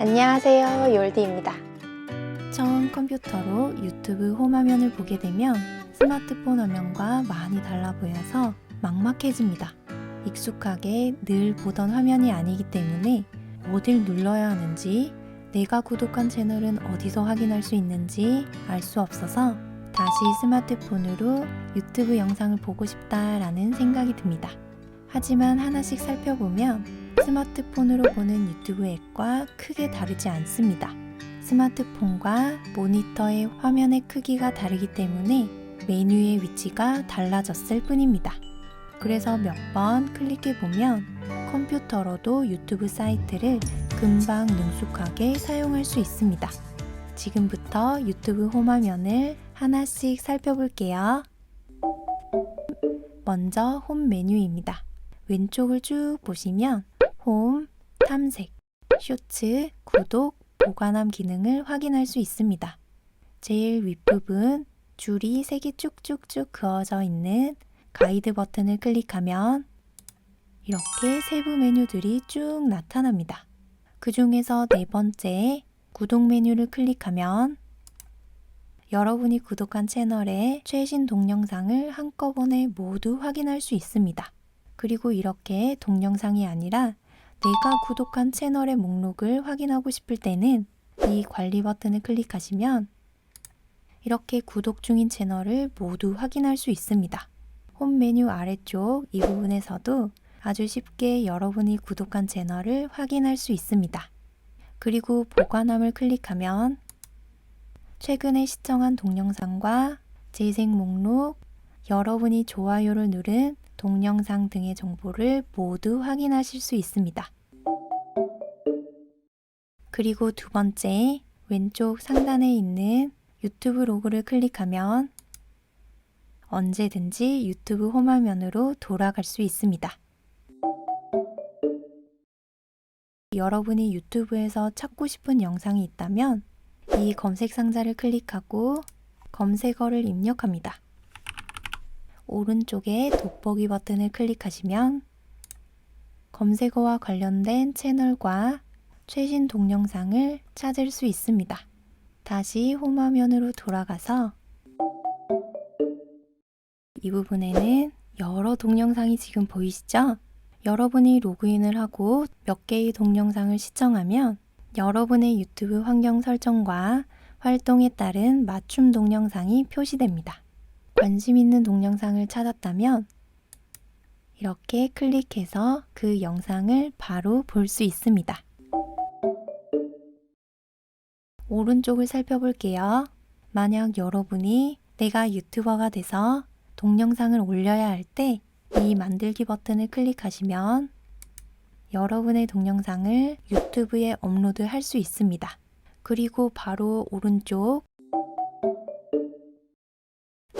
안녕하세요. 요울디입니다. 처음 컴퓨터로 유튜브 홈화면을 보게 되면 스마트폰 화면과 많이 달라 보여서 막막해집니다. 익숙하게 늘 보던 화면이 아니기 때문에 어딜 눌러야 하는지 내가 구독한 채널은 어디서 확인할 수 있는지 알 수 없어서 다시 스마트폰으로 유튜브 영상을 보고 싶다라는 생각이 듭니다. 하지만 하나씩 살펴보면 스마트폰으로 보는 유튜브 앱과 크게 다르지 않습니다. 스마트폰과 모니터의 화면의 크기가 다르기 때문에 메뉴의 위치가 달라졌을 뿐입니다. 그래서 몇 번 클릭해 보면 컴퓨터로도 유튜브 사이트를 금방 능숙하게 사용할 수 있습니다. 지금부터 유튜브 홈 화면을 하나씩 살펴볼게요. 먼저 홈 메뉴입니다. 왼쪽을 쭉 보시면 홈, 탐색, 쇼츠, 구독, 보관함 기능을 확인할 수 있습니다. 제일 윗부분 줄이 3개 쭉쭉쭉 그어져 있는 가이드 버튼을 클릭하면 이렇게 세부 메뉴들이 쭉 나타납니다. 그 중에서 네 번째 구독 메뉴를 클릭하면 여러분이 구독한 채널의 최신 동영상을 한꺼번에 모두 확인할 수 있습니다. 그리고 이렇게 동영상이 아니라 내가 구독한 채널의 목록을 확인하고 싶을 때는 이 관리 버튼을 클릭하시면 이렇게 구독 중인 채널을 모두 확인할 수 있습니다. 홈 메뉴 아래쪽 이 부분에서도 아주 쉽게 여러분이 구독한 채널을 확인할 수 있습니다. 그리고 보관함을 클릭하면 최근에 시청한 동영상과 재생 목록, 여러분이 좋아요를 누른 동영상 등의 정보를 모두 확인하실 수 있습니다. 그리고 두 번째, 왼쪽 상단에 있는 유튜브 로고를 클릭하면 언제든지 유튜브 홈 화면으로 돌아갈 수 있습니다. 여러분이 유튜브에서 찾고 싶은 영상이 있다면 이 검색 상자를 클릭하고 검색어를 입력합니다. 오른쪽에 돋보기 버튼을 클릭하시면 검색어와 관련된 채널과 최신 동영상을 찾을 수 있습니다. 다시 홈 화면으로 돌아가서 이 부분에는 여러 동영상이 지금 보이시죠? 여러분이 로그인을 하고 몇 개의 동영상을 시청하면 여러분의 유튜브 환경 설정과 활동에 따른 맞춤 동영상이 표시됩니다. 관심 있는 동영상을 찾았다면 이렇게 클릭해서 그 영상을 바로 볼 수 있습니다. 오른쪽을 살펴볼게요. 만약 여러분이 내가 유튜버가 돼서 동영상을 올려야 할 때 이 만들기 버튼을 클릭하시면 여러분의 동영상을 유튜브에 업로드 할 수 있습니다. 그리고 바로 오른쪽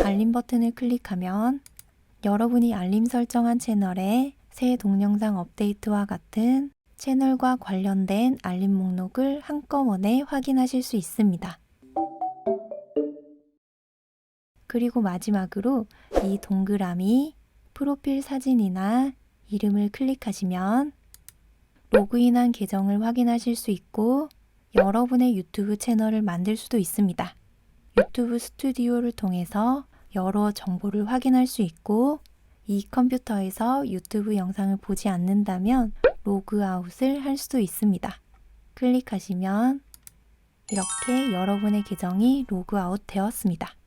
알림 버튼을 클릭하면 여러분이 알림 설정한 채널에 새 동영상 업데이트와 같은 채널과 관련된 알림 목록을 한꺼번에 확인하실 수 있습니다. 그리고 마지막으로 이 동그라미 프로필 사진이나 이름을 클릭하시면 로그인한 계정을 확인하실 수 있고 여러분의 유튜브 채널을 만들 수도 있습니다. 유튜브 스튜디오를 통해서 여러 정보를 확인할 수 있고 이 컴퓨터에서 유튜브 영상을 보지 않는다면 로그아웃을 할 수도 있습니다. 클릭하시면 이렇게 여러분의 계정이 로그아웃 되었습니다.